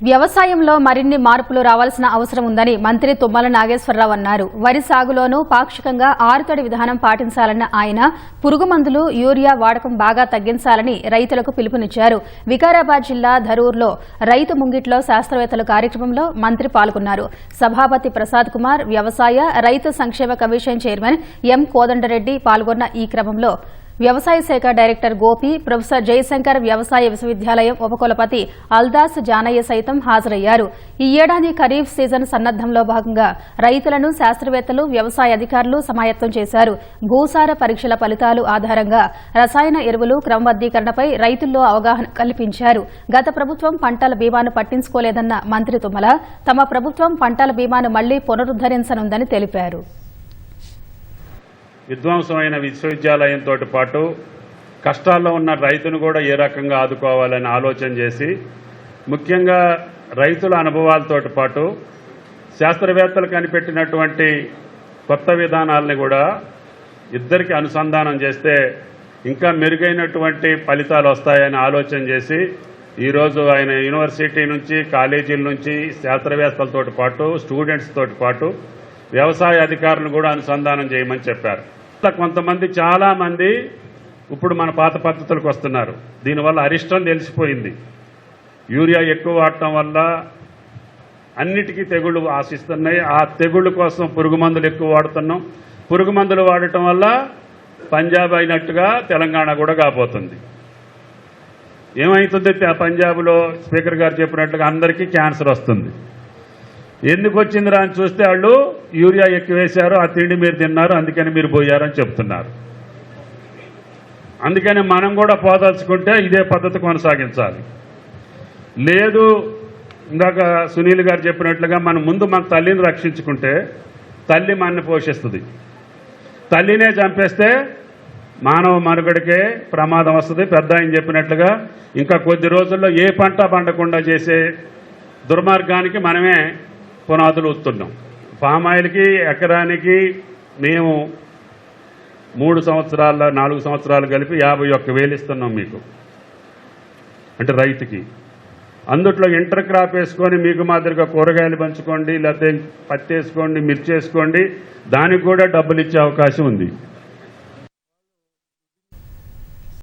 వ్యవసాయంలో మరిన్ని మార్పులు రావాల్సిన అవసరం ఉందని మంత్రి తుమ్మల నాగేశ్వరరావు అన్నారు. వరి సాగులోనూ పాక్షికంగా ఆరుతడి విధానం పాటించాలన్న ఆయన పురుగు మందులు యూరియా వాడకం బాగా తగ్గించాలని రైతులకు పిలుపునిచ్చారు. వికారాబాద్ జిల్లా ధరూర్లో రైతు ముంగిట్లో శాస్త్రవేత్తల కార్యక్రమంలో మంత్రి పాల్గొన్నారు. సభాపతి ప్రసాద్ కుమార్ వ్యవసాయ రైతు సంక్షేమ కమిషన్ చైర్మన్ ఎం కోదండరెడ్డి పాల్గొన్న ఈ క్రమంలో వ్యవసాయ శాఖ డైరెక్టర్ గోపి ప్రొఫెసర్ జయశంకర్ వ్యవసాయ విశ్వవిద్యాలయం ఉపకులపతి అల్దాస్ జానయ్య సైతం హాజరయ్యారు. ఈ ఏడాది ఖరీఫ్ సీజన్ సన్నద్దంలో భాగంగా రైతులను శాస్త్రవేత్తలు వ్యవసాయ అధికారులు సమాయత్తం చేశారు. భూసార పరీక్షల ఫలితాలు ఆధారంగా రసాయన ఎరువులు క్రమబద్దీకరణపై రైతుల్లో అవగాహన కల్పించారు. గత ప్రభుత్వం పంటల బీమాను పట్టించుకోలేదన్న మంత్రి తుమ్మల తమ ప్రభుత్వం పంటల బీమాను మళ్ళీ పునరుద్దరించనుందని తెలిపారు. విధ్వంసమైన విశ్వవిద్యాలయంతో పాటు కష్టాల్లో ఉన్న రైతును కూడా ఏ రకంగా ఆదుకోవాలని ఆలోచన చేసి ముఖ్యంగా రైతుల అనుభవాలతో పాటు శాస్త్రవేత్తలు కనిపెట్టినటువంటి కొత్త విధానాలని కూడా ఇద్దరికి అనుసంధానం చేస్తే ఇంకా మెరుగైనటువంటి ఫలితాలు వస్తాయని ఆలోచన చేసి ఈరోజు ఆయన యూనివర్సిటీ నుంచి కాలేజీల నుంచి శాస్త్రవేత్తలతో పాటు స్టూడెంట్స్ తోటి పాటు వ్యవసాయ అధికారులను కూడా అనుసంధానం చేయమని చెప్పారు. కొంతమంది చాలా మంది ఇప్పుడు మన పాత పద్ధతులకు వస్తున్నారు. దీనివల్ల అరిష్టం తెలిసిపోయింది. యూరియా ఎక్కువ వాడటం వల్ల అన్నిటికీ తెగుళ్ళు ఆశిస్తున్నాయి. ఆ తెగుళ్ళ కోసం పురుగు మందులు ఎక్కువ వాడుతున్నాం. పురుగు మందులు వాడటం వల్ల పంజాబ్ అయినట్టుగా తెలంగాణ కూడా కాబోతుంది. ఏమవుతుంది పంజాబ్లో స్పీకర్ గారు చెప్పినట్టుగా అందరికీ క్యాన్సర్ వస్తుంది. ఎందుకు వచ్చిందిరా అని చూస్తే వాళ్ళు యూరియా ఎక్కువ వేశారు ఆ తిండి మీరు తిన్నారు అందుకని మీరు పోయారని చెప్తున్నారు. అందుకని మనం కూడా పోదలుచుకుంటే ఇదే పద్ధతి కొనసాగించాలి. లేదు ఇందాక సునీల్ గారు చెప్పినట్లుగా మనం ముందు మన తల్లిని రక్షించుకుంటే తల్లి మనని పోషిస్తుంది. తల్లినే చంపేస్తే మానవ మనుగడికే ప్రమాదం వస్తుంది. పెద్ద ఆయన చెప్పినట్లుగా ఇంకా కొద్ది రోజుల్లో ఏ పంట పండకుండా చేసే దుర్మార్గానికి మనమే పునాదులు వస్తున్నాం. పామాయిల్కి ఎకరానికి మేము మూడు సంవత్సరాల నాలుగు సంవత్సరాలు కలిపి యాభై ఒక్క వేలు ఇస్తున్నాం మీకు. అంటే రైతుకి. అందుట్లో ఇంటర్ క్రాప్ వేసుకొని మీకు మాదిరిగా కూరగాయలు పంచుకోండి లేకపోతే పత్తి వేసుకోండి మిర్చి వేసుకోండి దానికి కూడా డబ్బులు ఇచ్చే అవకాశం ఉంది.